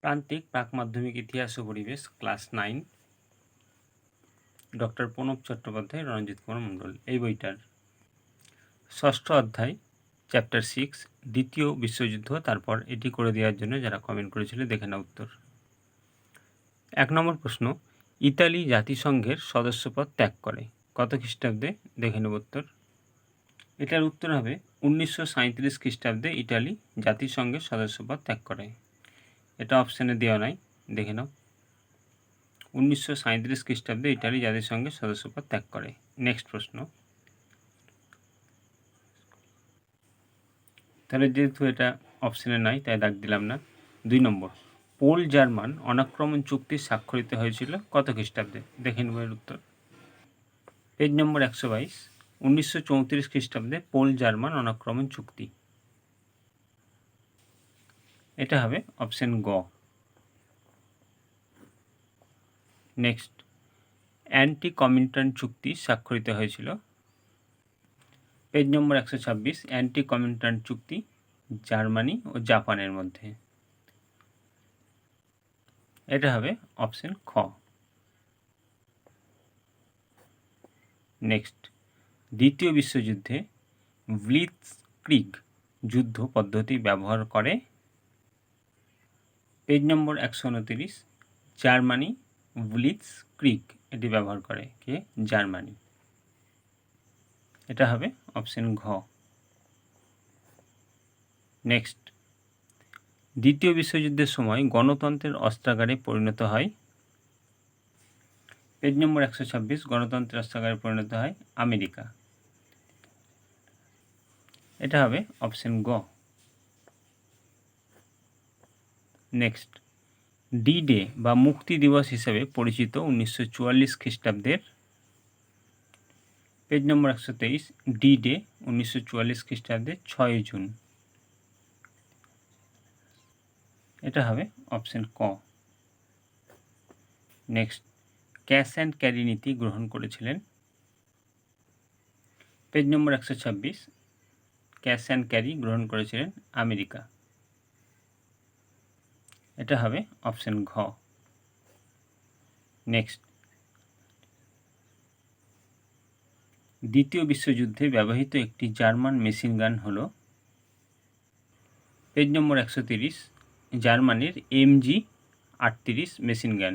প্রান্তিক প্রাক মাধ্যমিক ইতিহাস ও পরিবেশ, class nine. Doctor Pranab Chattopadhyay, Ranajit Kumar Mandal, এই বইটার। ষষ্ঠ অধ্যায়, চ্যাপ্টার সিক্স, দ্বিতীয় বিশ্বযুদ্ধ, তারপর এটি করে দেওয়ার জন্য যারা কমেন্ট করেছিল দেখে না উত্তর। এক নম্বর প্রশ্ন, ইতালি জাতিসংঘের সদস্যপদ ত্যাগ করে। কত খ্রিস্টাব্দে? দেখে নেব উত্তর। এটার উত্তর হবে, উনিশশো সাঁইত্রিশ খ্রিস্টাব্দে ইটালি জাতিসংঘের সদস্যপদ ত্যাগ করে। এটা অপশানে দেওয়া নাই, দেখে নাও। উনিশশো সাঁইত্রিশ খ্রিস্টাব্দে ইটালি জাতিসংঘের সদস্যপদ ত্যাগ করে। নেক্সট প্রশ্ন। তাহলে যেহেতু এটা অপশানে নাই, তাই দাগ দিলাম না। দুই নম্বর। পোল জার্মান অনাক্রমণ চুক্তি স্বাক্ষরিত হয়েছিল কত খ্রিস্টাব্দে? দেখে নেব এর উত্তর। পেজ নম্বর একশো বাইশ। উনিশশো চৌত্রিশ খ্রিস্টাব্দে পোল জার্মান অনাক্রমণ চুক্তি। এটা হবে অপশন গ। নেক্সট অ্যান্টি কমিন্টার্ন চুক্তি স্বাক্ষরিত হয়েছিল। পেজ নম্বর একশো ছাব্বিশ অ্যান্টি কমিন্টার্ন চুক্তি জার্মানি ও জাপানের মধ্যে। এটা হবে অপশন খ। নেক্সট দ্বিতীয় বিশ্বযুদ্ধে ব্লিথ ক্রিক যুদ্ধ পদ্ধতি ব্যবহার করে পেজ নম্বর একশো উনতিরিশ, জার্মানি ব্লিথ ক্রিক, এটি ব্যবহার করে কে? জার্মানি। এটা হবে অপশন ঘ। নেক্সট। দ্বিতীয় বিশ্বযুদ্ধের সময় গণতন্ত্রের অস্ত্রাগারে পরিণত হয়। পেজ নম্বর একশো ছাব্বিশ, গণতন্ত্রের অস্ত্রাগারে পরিণত হয় আমেরিকা। এটা হবে অপশন গ। নেক্সট। ডি ডে বা মুক্তি দিবস হিসেবে পরিচিত উনিশশো চুয়াল্লিশ খ্রিস্টাব্দের পেজ নম্বর একশো তেইশ ডি ডে উনিশশো চুয়াল্লিশ খ্রিস্টাব্দের ছয় জুন। এটা হবে অপশন ক। নেক্সট, ক্যাশ অ্যান্ড ক্যারি নীতি গ্রহণ করেছিলেন। পেজ নম্বর একশো ছাব্বিশ, ক্যাশ অ্যান্ড ক্যারি গ্রহণ করেছিলেন আমেরিকা। এটা হবে অপশন ঘ। নেক্সট। দ্বিতীয় বিশ্বযুদ্ধে ব্যবহৃত একটি জার্মান মেশিন গান হল পেজ নম্বর একশো তিরিশ, জার্মানির এমজি আটত্রিশ মেশিন গান।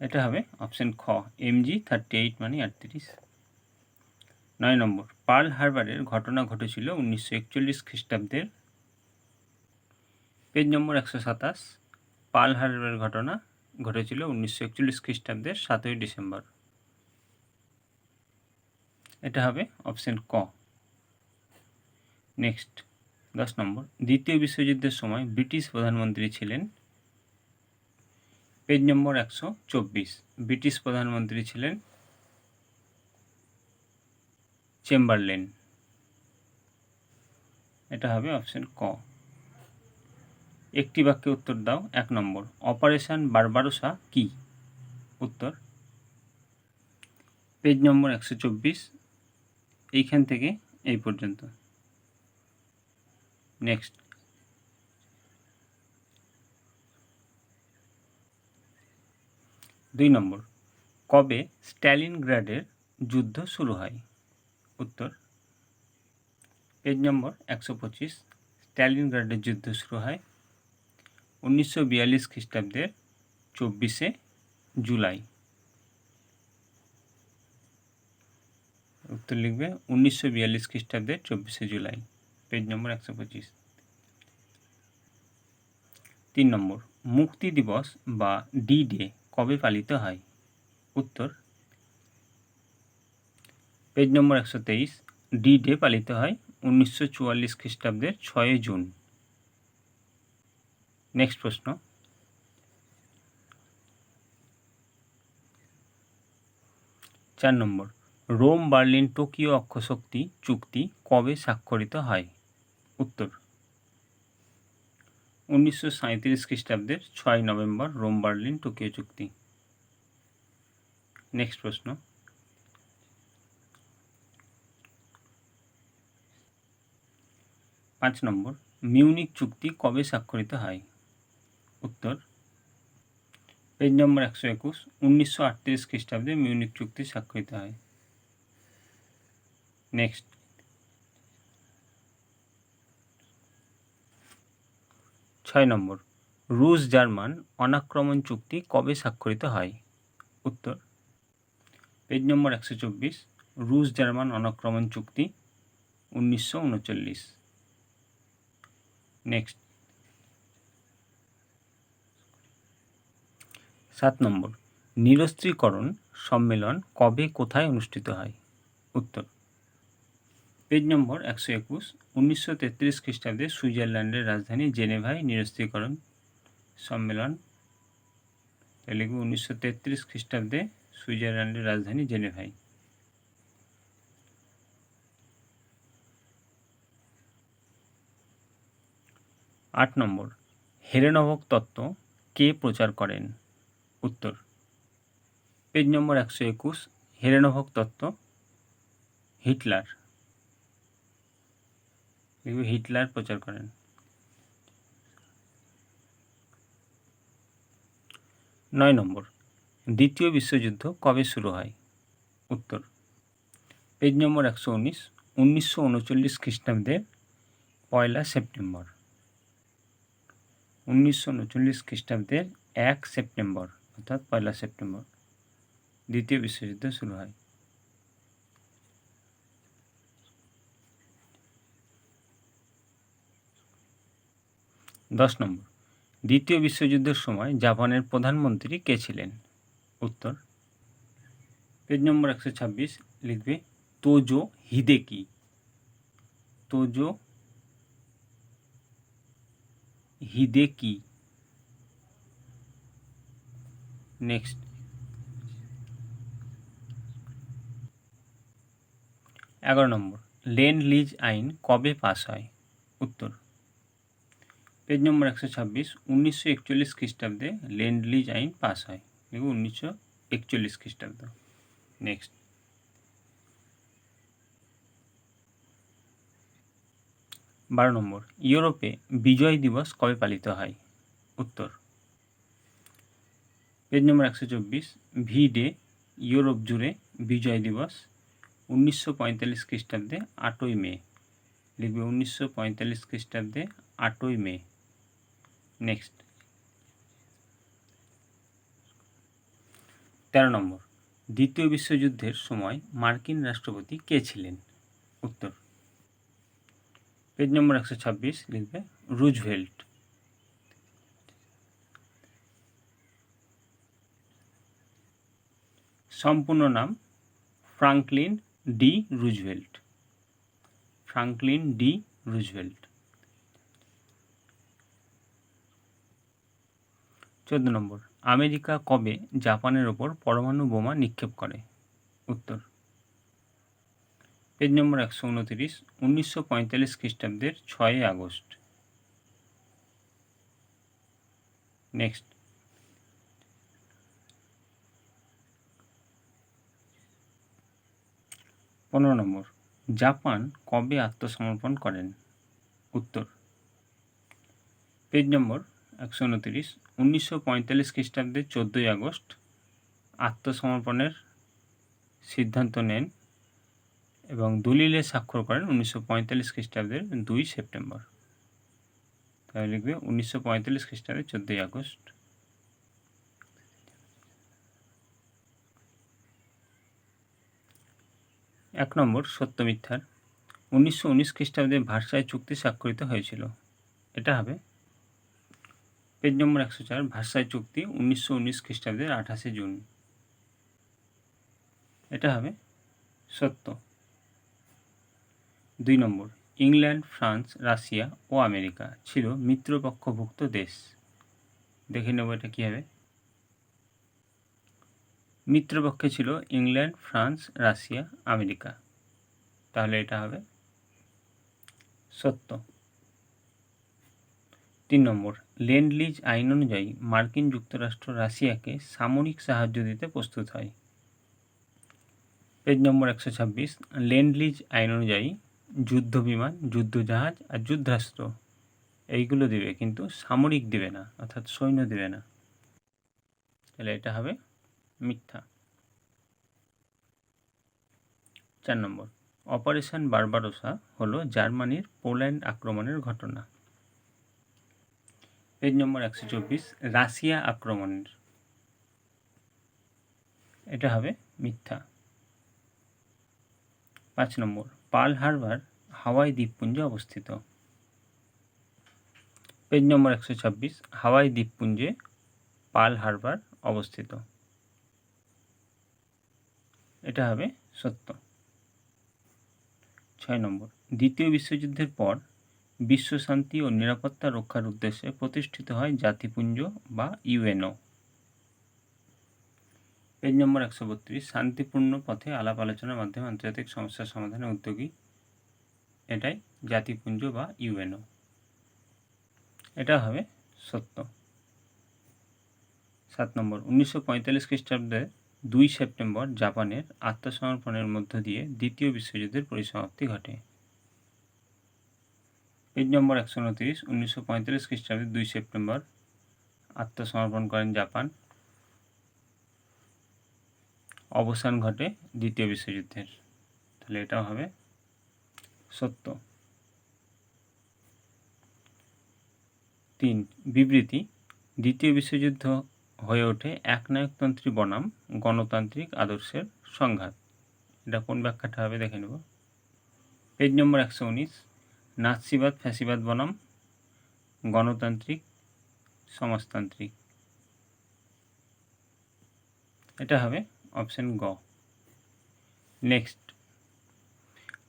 এটা হবে অপশন খ এমজি থার্টি এইট মানে আটত্রিশ। নয় নম্বর, পার্ল হারবারের ঘটনা ঘটেছিল উনিশশো একচল্লিশ খ্রিস্টাব্দের পেজ নম্বর একশো সাতাশ, পার্ল হারবারের ঘটনা ঘটেছিল উনিশশো একচল্লিশ খ্রিস্টাব্দের সাতই ডিসেম্বর। এটা হবে অপশন ক। নেক্সট, দশ নম্বর, দ্বিতীয় বিশ্বযুদ্ধের সময় ব্রিটিশ প্রধানমন্ত্রী ছিলেন পেজ নম্বর একশো চব্বিশ, ব্রিটিশ প্রধানমন্ত্রী ছিলেন চেম্বারলেন। এটা হবে অপশন ক। একটি বাক্যে উত্তর দাও, এক নম্বর। অপারেশন বারবারোসা কি? উত্তর, পেজ নম্বর একশো চব্বিশ, এইখান থেকে এই পর্যন্ত। নেক্সট। দুই নম্বর, কবে স্ট্যালিনগ্রাডের যুদ্ধ শুরু হয়? উত্তর, পেজ নম্বর একশো পঁচিশ, স্ট্যালিনগ্রাডের যুদ্ধ শুরু হয় উনিশশো বিয়াল্লিশ খ্রিস্টাব্দের চব্বিশে জুলাই। উত্তর লিখবে, উনিশশো বিয়াল্লিশ খ্রিস্টাব্দের চব্বিশে জুলাই। পেজ নম্বর একশো পঁচিশ। তিন নম্বর, মুক্তি দিবস বা ডি ডে কবে পালিত হয়? উত্তর, পেজ নম্বর একশো তেইশ ডি ডে পালিত হয় উনিশশো চুয়াল্লিশ খ্রিস্টাব্দের ছয় জুন। নেক্সট প্রশ্ন। চার নম্বর, রোম, বার্লিন, টোকিও অক্ষশক্তি চুক্তি কবে স্বাক্ষরিত হয়? উত্তর, উনিশশো সাঁত্রিশ খ্রিস্টাব্দের ছয় নভেম্বর, রোম, বার্লিন, টোকিও চুক্তি। নেক্সট প্রশ্ন, পাঁচ নম্বর মিউনিক চুক্তি কবে স্বাক্ষরিত হয়? উত্তর। পেজ নম্বর একশো একুশ, উনিশশো আটত্রিশ খ্রিস্টাব্দে মিউনিক চুক্তি স্বাক্ষরিত হয়। নেক্সট ছয় নম্বর রুশ জার্মান অনাক্রমণ চুক্তি কবে স্বাক্ষরিত হয়? উত্তর। পেজ নম্বর একশো চব্বিশ রুশ জার্মান অনাক্রমণ চুক্তি, উনিশশো উনচল্লিশ। নেক্সট সাত নম্বর, নিরস্ত্রীকরণ সম্মেলন কবে কোথায় অনুষ্ঠিত হয়? উত্তর, পেজ নম্বর একশো একুশ, উনিশশো তেত্রিশ খ্রিস্টাব্দে সুইজারল্যান্ডের রাজধানী জেনেভায় নিরস্ত্রীকরণ সম্মেলন। লিখব উনিশশো তেত্রিশ খ্রিস্টাব্দে সুইজারল্যান্ডের রাজধানী জেনেভাই আট নম্বর হেরেনভক তত্ত্ব কে প্রচার করেন? উত্তর। পেজ নম্বর একশো একুশ হেরেনভক তত্ত্ব, হিটলার। হিটলার প্রচার করেন। নয় নম্বর, দ্বিতীয় বিশ্বযুদ্ধ কবে শুরু হয়? উত্তর। পেজ নম্বর একশো উনিশ, উনিশশো উনচল্লিশ খ্রিস্টাব্দের পয়লা সেপ্টেম্বর। উনিশশো উনচল্লিশ খ্রিস্টাব্দের এক সেপ্টেম্বর। অর্থাৎ পয়লা সেপ্টেম্বর, দ্বিতীয় বিশ্বযুদ্ধ শুরু হয়। দশ নম্বর, দ্বিতীয় বিশ্বযুদ্ধের সময় জাপানের প্রধানমন্ত্রী কে ছিলেন? উত্তর, পেজ নম্বর একশো ছাব্বিশ লিখবে, Tojo Hideki. Tojo Hideki. Next. এগারো নম্বর লেন্ড লিজ আইন কবে পাস হয়? উত্তর। পেজ নম্বর একশো ছাব্বিশ, উনিশশো একচল্লিশ খ্রিস্টাব্দে ল্যান্ড লিজ আইন পাস হয়। দেখব উনিশশো একচল্লিশ খ্রিস্টাব্দ। নেক্সট। বারো নম্বর, ইউরোপে বিজয় দিবস কবে পালিত হয়? উত্তর। পেজ নম্বর একশো চব্বিশ ভি ডে ইউরোপ জুড়ে বিজয় দিবস, উনিশশো পঁয়তাল্লিশ খ্রিস্টাব্দে আটই মে। লিখবে উনিশশো পঁয়তাল্লিশ খ্রিস্টাব্দে আটই মে। নেক্সট তেরো নম্বর। দ্বিতীয় বিশ্বযুদ্ধের সময় মার্কিন রাষ্ট্রপতি কে ছিলেন? উত্তর। পেজ নম্বর একশো ছাব্বিশ লিখবে রুজভেল্ট। সম্পূর্ণ নাম Franklin D Roosevelt. Franklin D Roosevelt. চোদ্দ নম্বর, আমেরিকা কবে জাপানের ওপর পরমাণু বোমা নিক্ষেপ করে? উত্তর। পেজ নম্বর একশো উনতিরিশ, উনিশশো পঁয়তাল্লিশ খ্রিস্টাব্দের ছয়ই আগস্ট। নেক্সট। পনেরো নম্বর, জাপান কবে আত্মসমর্পণ করেন? উত্তর, পেজ নম্বর একশো উনতিরিশ, উনিশশো পঁয়তাল্লিশ খ্রিস্টাব্দে চোদ্দোই আগস্ট, আত্মসমর্পণের সিদ্ধান্ত নেন এবং দলিলে স্বাক্ষর করেন উনিশশো পঁয়তাল্লিশ খ্রিস্টাব্দের দুই সেপ্টেম্বর। তাহলে লিখবে উনিশশো পঁয়তাল্লিশ খ্রিস্টাব্দে চোদ্দোই আগস্ট। এক নম্বর সত্য মিথ্যার উনিশশো উনিশ খ্রিস্টাব্দে ভাষায় চুক্তি স্বাক্ষরিত হয়েছিল। এটা হবে পেজ নম্বর একশো চার ভাষায় চুক্তি উনিশশো উনিশ খ্রিস্টাব্দের আঠাশে জুন। এটা হবে সত্য। দুই নম্বর, ইংল্যান্ড, ফ্রান্স, রাশিয়া ও আমেরিকা ছিল মিত্রপক্ষভুক্ত দেশ। দেখে নেব এটা কী হবে মিত্রপক্ষে ছিল ইংল্যান্ড, ফ্রান্স, রাশিয়া, আমেরিকা। তাহলে এটা হবে সত্য। তিন নম্বর লেন্ড লিজ আইন অনুযায়ী মার্কিন যুক্তরাষ্ট্র রাশিয়াকে সামরিক সাহায্য দিতে প্রস্তুত হয়। পেজ নম্বর একশো ছাব্বিশ লেন্ড লিজ আইন অনুযায়ী যুদ্ধ বিমান যুদ্ধজাহাজ আর যুদ্ধাস্ত্র, এইগুলো দিবে কিন্তু সামরিক দিবে না, অর্থাৎ সৈন্য দিবে না। তাহলে এটা হবে মিথ্যা। চার নম্বর, অপারেশন বারবারোসা হলো জার্মানির পোল্যান্ড আক্রমণের ঘটনা। পেজ নম্বর একশো চব্বিশ, রাশিয়া আক্রমণের। এটা হবে মিথ্যা। পাঁচ নম্বর, পার্ল হারবার, হাওয়াই দ্বীপপুঞ্জে অবস্থিত। পেজ নম্বর একশো ছাব্বিশ, হাওয়াই দ্বীপপুঞ্জে পার্ল হারবার অবস্থিত। এটা হবে সত্য। ছয় নম্বর, দ্বিতীয় বিশ্বযুদ্ধের পর বিশ্ব শান্তি ও নিরাপত্তা রক্ষার উদ্দেশ্যে প্রতিষ্ঠিত হয় জাতিপুঞ্জ বা ইউএনও। পেজ নম্বর একশো বত্রিশ, শান্তিপূর্ণ পথে আলাপ আলোচনার মাধ্যমে আন্তর্জাতিক সমস্যার সমাধানে উদ্যোগী এটাই জাতিপুঞ্জ বা ইউএনও। এটা হবে সত্য। সাত নম্বর, উনিশশো পঁয়তাল্লিশ খ্রিস্টাব্দে দুই সেপ্টেম্বর জাপানের আত্মসমর্পণের মধ্য দিয়ে দ্বিতীয় বিশ্বযুদ্ধের পরিসমাপ্তি ঘটে। পেজ নম্বর একশো উনত্রিশ, উনিশশো পঁয়তাল্লিশ খ্রিস্টাব্দে দুই সেপ্টেম্বর, আত্মসমর্পণ করেন জাপান। অবসান ঘটে দ্বিতীয় বিশ্বযুদ্ধের। তাহলে এটাও হবে সত্য। তিন, বিবৃতি, দ্বিতীয় বিশ্বযুদ্ধ হয়ে ওঠে একনায়কতন্ত্রী বনাম, গণতান্ত্রিক আদর্শের সংঘাত। এটা কোন ব্যাখ্যাটা হবে দেখে নেব। পেজ নম্বর একশো উনিশ, নাৎসিবাদ, ফ্যাসিবাদ বনাম, গণতান্ত্রিক, সমাজতান্ত্রিক। এটা হবে অপশন গ। নেক্সট,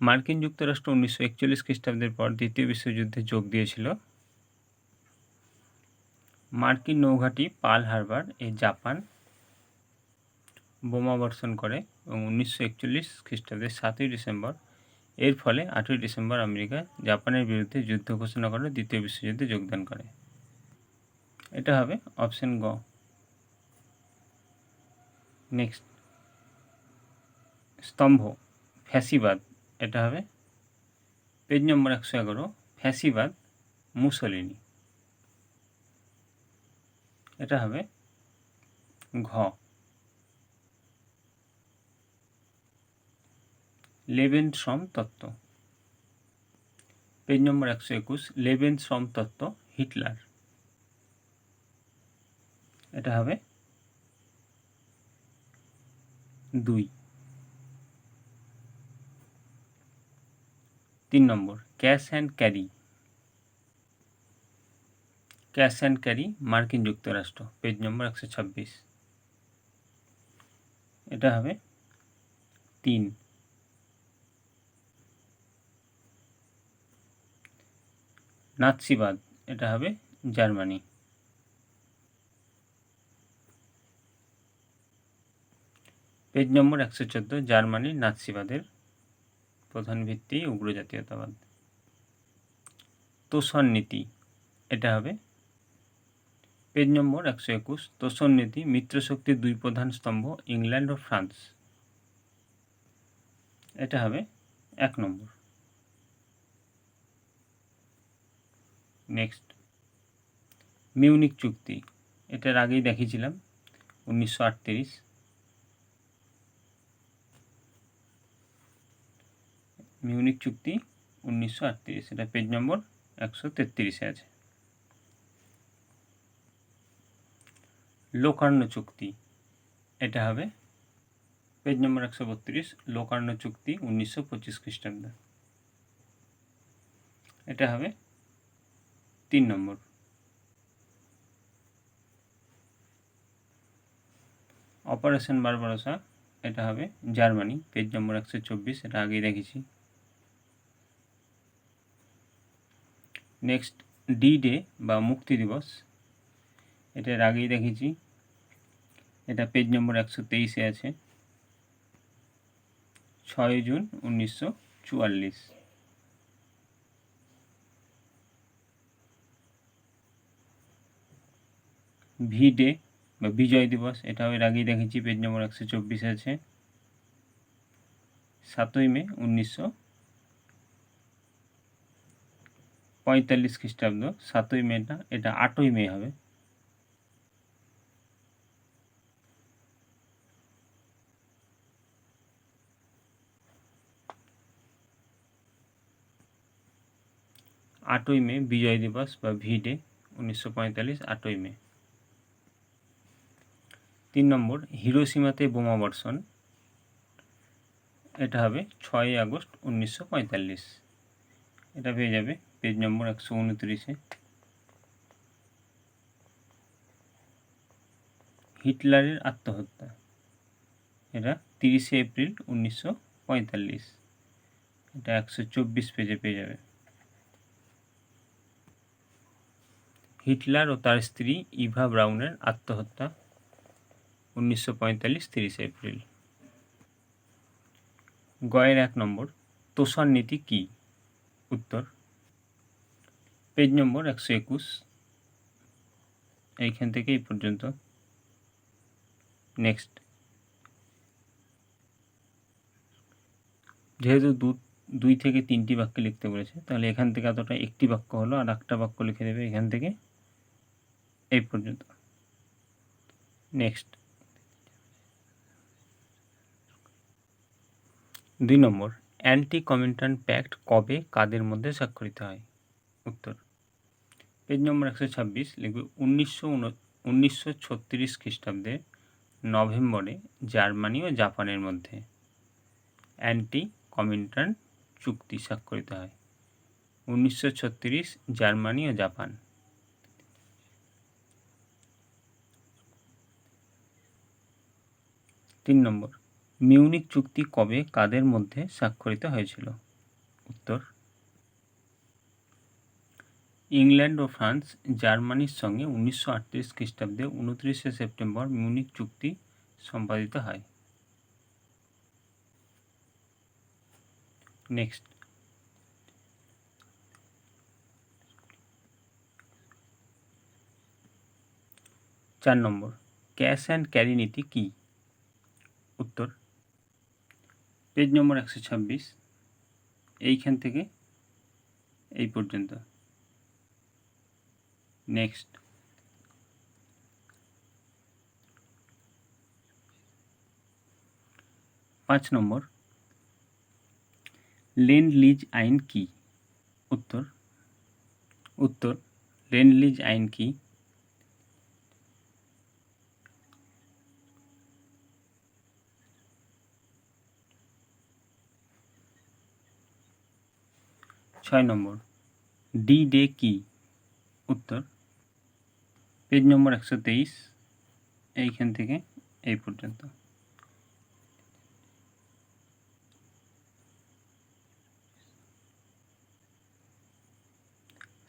মার্কিন যুক্তরাষ্ট্র উনিশশো একচল্লিশ খ্রিস্টাব্দের পর দ্বিতীয় বিশ্বযুদ্ধে যোগ দিয়েছিল। মার্কিন নৌঘাঁটি পার্ল হারবার এ জাপান বোমাবর্ষণ করে এবং উনিশশো একচল্লিশ খ্রিস্টাব্দের সাতই ডিসেম্বর। এর ফলে আটই ডিসেম্বর আমেরিকা জাপানের বিরুদ্ধে যুদ্ধ ঘোষণা করে, দ্বিতীয় বিশ্বযুদ্ধে যোগদান করে। এটা হবে অপশন গ। নেক্সট। স্তম্ভ। ফ্যাসিবাদ। এটা হবে পেজ নম্বর একশো এগারো। ফ্যাসিবাদ মুসলিনী। এটা হবে ঘ। লেবেন শ্রম তত্ত্ব। পেজ নম্বর একশো একুশ লেবেন শ্রম তত্ত্ব, হিটলার। এটা হবে দুই। তিন নম্বর, cash and carry. Cash and carry, মার্কিন যুক্তরাষ্ট্র। পেজ নম্বর একশো ছাব্বিশ। এটা হবে তিন। নাৎসিবাদ, এটা হবে জার্মানি। পেজ নম্বর একশো চোদ্দ জার্মানির নাৎসিবাদের প্রধান ভিত্তি, উগ্র জাতীয়তাবাদ। তোষণ নীতি, এটা হবে পেজ নম্বর একশো একুশ, তোষণ নীতি মিত্রশক্তির দুই প্রধান স্তম্ভ, ইংল্যান্ড ও ফ্রান্স। এটা হবে এক নম্বর। নেক্সট। মিউনিক চুক্তি এটার আগেই দেখিয়েছিলাম, উনিশশো আটত্রিশ। মিউনিক চুক্তি, উনিশশো আটত্রিশ, এটা পেজ নম্বর একশো তেত্রিশে আছে। লোকার্ণ চুক্তি। এটা হবে পেজ নম্বর একশো বত্রিশ, লোকার্ণ চুক্তি উনিশশো পঁচিশ খ্রিস্টাব্দ। এটা হবে তিন নম্বর। অপারেশন বারবারোসা, এটা হবে জার্মানি, পেজ নম্বর একশো চব্বিশ, এটা আগেই দেখেছি। নেক্সট, ডি ডে বা মুক্তি দিবস এটার আগেই দেখেছি। এটা পেজ নম্বর একশো তেইশে আছে। ছয় জুন উনিশশো চুয়াল্লিশ। ভি ডে বা বিজয় দিবস, এটাও এর আগেই দেখেছি পেজ নম্বর একশো চব্বিশ আছে। সাতই মে উনিশশো পঁয়তাল্লিশ খ্রিস্টাব্দ, সাতই মেটা এটা আটই মে হবে। আটই মে, বিজয় দিবস বা ভি ডে উনিশশো পঁয়তাল্লিশ, আটই মে। তিন নম্বর, হিরোসীমাতে বোমা বর্ষণ। এটা হবে ছয়ই আগস্ট, উনিশশো পঁয়তাল্লিশ। এটা পেয়ে যাবে পেজ নম্বর একশো উনত্রিশে। হিটলারের আত্মহত্যা। এটা তিরিশে এপ্রিল, উনিশশো পঁয়তাল্লিশ। এটা একশো চব্বিশ পেজে পেয়ে যাবে। হিটলার ও তার স্ত্রী ইভা ব্রাউনের আত্মহত্যা, উনিশশো পঁয়তাল্লিশ তিরিশে এপ্রিল। গয়ের এক নম্বর তোষণ নীতি কী? উত্তর, পেজ নম্বর একশো একুশ। এইখান থেকে এই পর্যন্ত। নেক্সট। যেহেতু দু, দুই থেকে তিনটি বাক্য লিখতে বলেছে, তাহলে এখান থেকে এতটা একটি বাক্য হলো আর একটা বাক্য লিখে দেবে এখান থেকে। এই পর্যন্ত। নেক্সট দুই নম্বর অ্যান্টি কমিন্টান প্যাক্ট কবে, কাদের মধ্যে স্বাক্ষরিত হয়? উত্তর। পেজ নম্বর একশো ছাব্বিশ লিখবে, উনিশশো উনিশশো ছত্রিশ খ্রিস্টাব্দে নভেম্বরে জার্মানি ও জাপানের মধ্যে অ্যান্টি কমিন্টান চুক্তি স্বাক্ষরিত হয়। উনিশশো ছত্রিশ জার্মানি ও জাপান। তিন নম্বর মিউনিক চুক্তি কবে কাদের মধ্যে স্বাক্ষরিত হয়েছিল? উত্তর, ইংল্যান্ড ও ফ্রান্স, জার্মানির সঙ্গে উনিশশো আটত্রিশ খ্রিস্টাব্দে উনত্রিশে সেপ্টেম্বর মিউনিক চুক্তি সম্পাদিত হয়। নেক্সট, চার নম্বর, ক্যাশ অ্যান্ড ক্যারি নীতি কী? উত্তর। পেজ নম্বর একশো ছাব্বিশ। এইখান থেকে এই পর্যন্ত। নেক্সট পাঁচ নম্বর। লেন্ড লিজ আইন কি? উত্তর। উত্তর। লেন্ড লিজ আইন কি? ছয় নম্বর। ডি ডে কি? উত্তর। পেজ নম্বর একশো তেইশ। এইখান থেকে এই পর্যন্ত।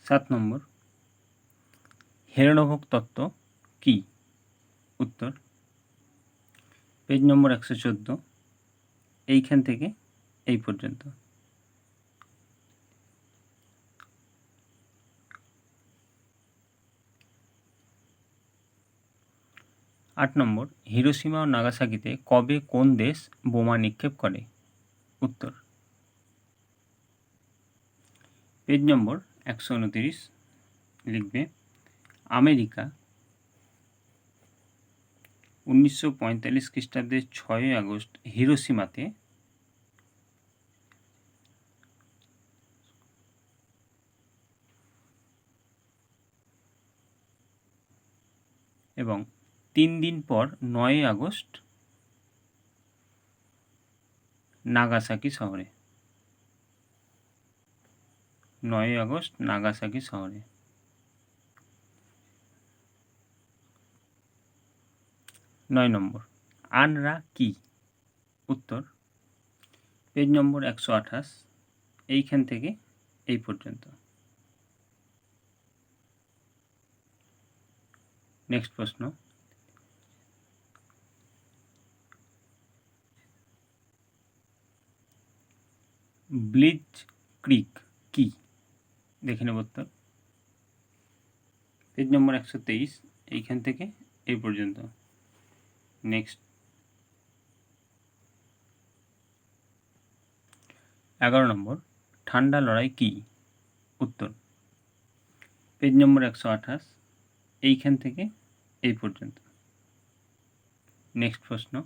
সাত নম্বর। হেরণভোগ তত্ত্ব কি? উত্তর। পেজ নম্বর একশো চোদ্দ। এইখান থেকে এই পর্যন্ত। আট নম্বর, হিরোসীমা ও নাগাসাকিতে কবে কোন দেশ বোমা নিক্ষেপ করে? উত্তর। পেজ নম্বর, একশো উনতিরিশ, লিখবে, আমেরিকা উনিশশো পঁয়তাল্লিশ খ্রিস্টাব্দের ছয়ই আগস্ট, হিরোসীমাতে এবং তিন দিন পর নয়ই আগস্ট নাগাসাকি শহরে। নয়ই আগস্ট নাগাসাকি শহরে। নয় নম্বর, আনরা কি? উত্তর, পেজ নম্বর একশো আঠাশ, এইখান থেকে এই পর্যন্ত। নেক্সট প্রশ্ন ব্লিচ ক্রিক কি? দেখে নেব উত্তর। পেজ নম্বর একশো তেইশ, এইখান থেকে এই পর্যন্ত। নেক্সট। এগারো নম্বর, ঠান্ডা লড়াই কি? উত্তর। পেজ নম্বর একশো আঠাশ, এইখান থেকে এই পর্যন্ত। নেক্সট প্রশ্ন।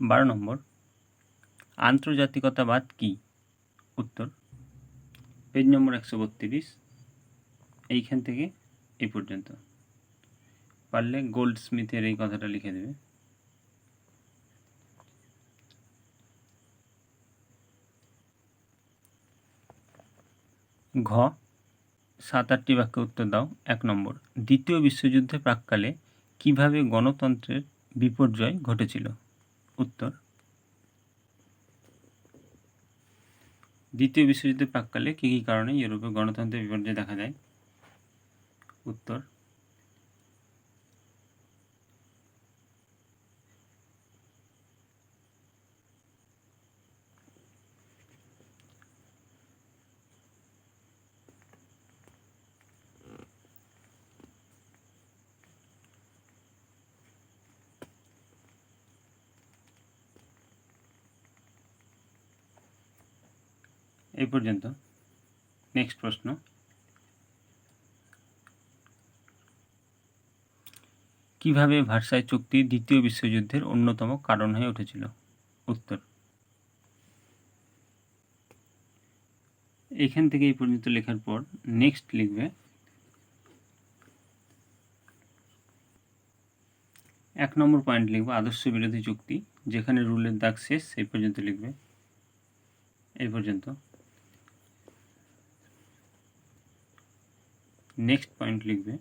বারো নম্বর। আন্তর্জাতিকতাবাদ কি? উত্তর। পেজ নম্বর একশো বত্রিশ। এইখান থেকে এই পর্যন্ত। পারলে গোল্ড স্মিথের এই কথাটা লিখে দেবে। ঘ, সাত আটটি বাক্যে উত্তর দাও, এক নম্বর। দ্বিতীয় বিশ্বযুদ্ধে প্রাককালে কীভাবে গণতন্ত্রের বিপর্যয় ঘটেছিল? উত্তর। দ্বিতীয় বিশ্বযুদ্ধের প্রাককালে কী কী কারণে ইউরোপে গণতন্ত্রের বিপর্যয় দেখা যায় উত্তর। এই পর্যন্ত। নেক্সট প্রশ্ন। কীভাবে ভার্সাই চুক্তি দ্বিতীয় বিশ্বযুদ্ধের অন্যতম কারণ হয়ে উঠেছিল? উত্তর। এখান থেকে এই পর্যন্ত লেখার পর নেক্সট লিখবে, এক নম্বর পয়েন্ট লিখবে আদর্শ বিরোধী চুক্তি, যেখানে রুলের দাগ শেষ, সেই পর্যন্ত লিখবে। এই পর্যন্ত। নেক্সট পয়েন্ট লিখবে,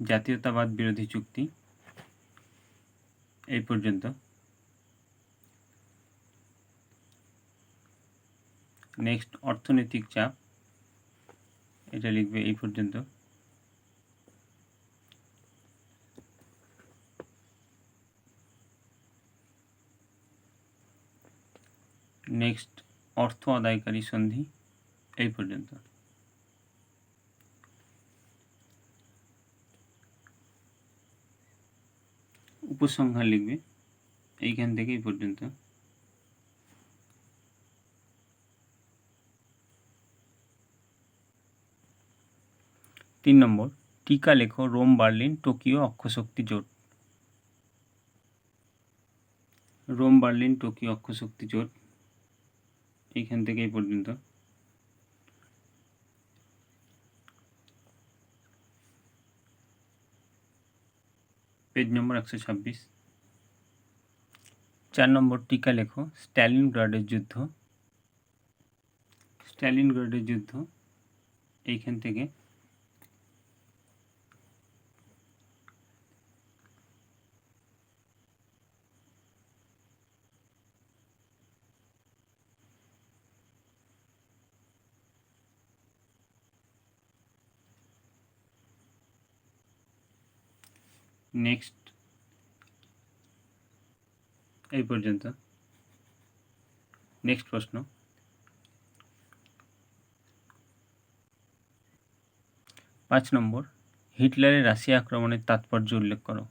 জাতীয়তাবাদ বিরোধী চুক্তি, এই পর্যন্ত। নেক্সট অর্থনৈতিক চাপ, এটা লিখবে এই পর্যন্ত। নেক্সট অর্থ আদায়কারী সন্ধি এই পর্যন্ত। উপসংহার লিখবে। এইখান থেকে এই পর্যন্ত। তিন নম্বর, টিকা লেখো, রোম, বার্লিন, টোকিও, অক্ষশক্তি, জোট। রোম, বার্লিন, টোকিও, অক্ষশক্তি, জোট। এইখান থেকে এই পর্যন্ত। পেজ নম্বর একশো ছাব্বিশ। চার নম্বর টিকা লেখো স্ট্যালিন গ্রাডের যুদ্ধ। স্ট্যালিন গ্রাডের যুদ্ধ, এইখান থেকে নেক্সট। এই পর্যন্ত। নেক্সট প্রশ্ন। পাঁচ নম্বর, হিটলারের রাশিয়া আক্রমণের তাৎপর্য উল্লেখ করো।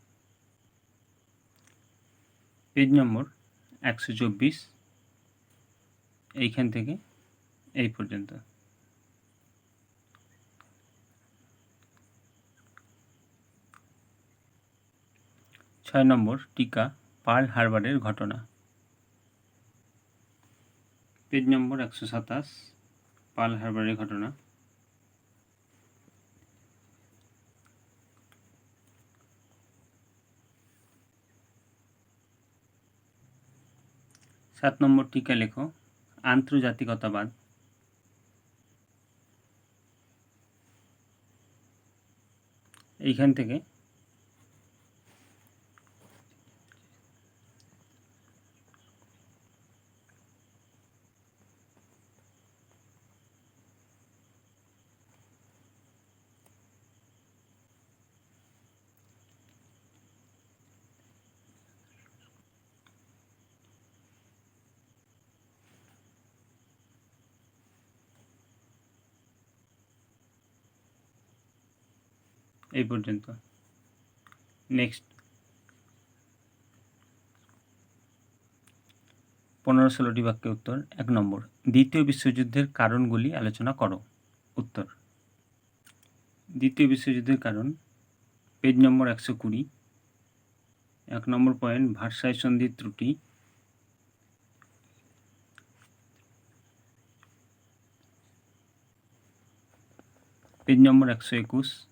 পেজ নম্বর, একশো চব্বিশ। এইখান থেকে এই পর্যন্ত। ছয় নম্বর টিকা পার্ল হারবারের ঘটনা। পেজ নম্বর একশো সাতাশ, পার্ল হারবারের ঘটনা। সাত নম্বর টিকা লেখো, আন্তর্জাতিকতাবাদ। এইখান থেকে এই পর্যন্ত। নেক্সট পনেরো ষোলোটি বাক্যে উত্তর, এক নম্বর। দ্বিতীয় বিশ্বযুদ্ধের কারণগুলি আলোচনা করো। উত্তর। দ্বিতীয় বিশ্বযুদ্ধের কারণ, পেজ নম্বর একশো কুড়ি। এক নম্বর পয়েন্ট ভারসায় সন্ধির ত্রুটি। পেজ নম্বর একশো একুশ।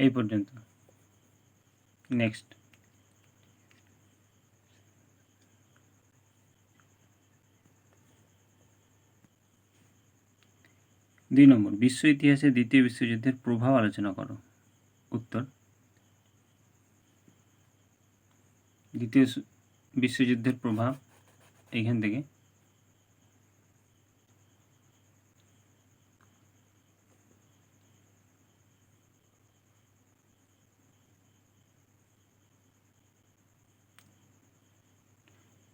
এই পর্যন্ত। নেক্সট দুই নম্বর, বিশ্ব ইতিহাসে দ্বিতীয় বিশ্বযুদ্ধের প্রভাব আলোচনা করো। উত্তর। দ্বিতীয় বিশ্বযুদ্ধের প্রভাব এইখান থেকে।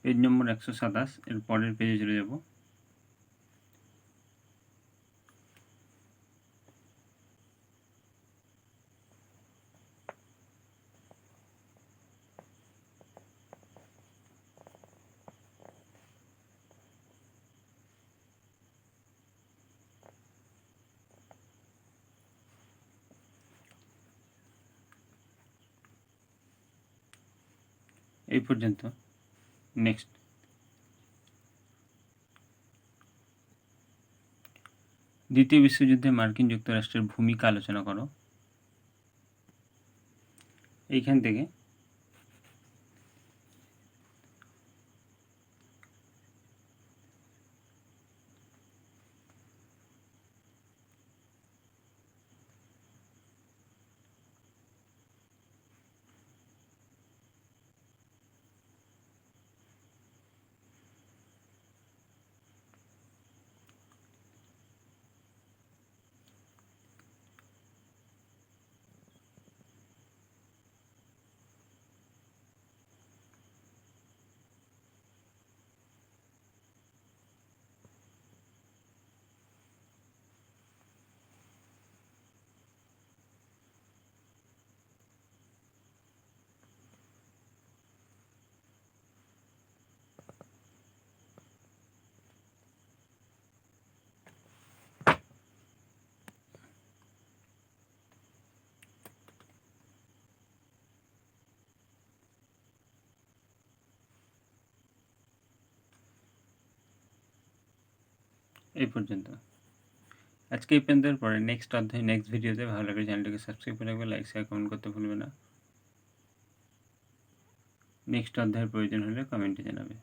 পেজ নম্বর একশো সাতাশ এর পরের পেজে চলে যাব। এই পর্যন্ত। নেক্সট। দ্বিতীয় বিশ্বযুদ্ধে মার্কিন যুক্তরাষ্ট্রের ভূমিকা আলোচনা করো। এইখান থেকে এই পর্যন্ত। আজকে এই পর্যন্ত পরে নেক্সট অধ্যায় নেক্সট ভিডিওতে ভালো লাগে চ্যানেলটিকে সাবস্ক্রাইব করে রাখবে লাইক শেয়ার কমেন্ট করতে ভুলবে না। নেক্সট অধ্যায়ের প্রয়োজন হলে কমেন্টে জানাবে।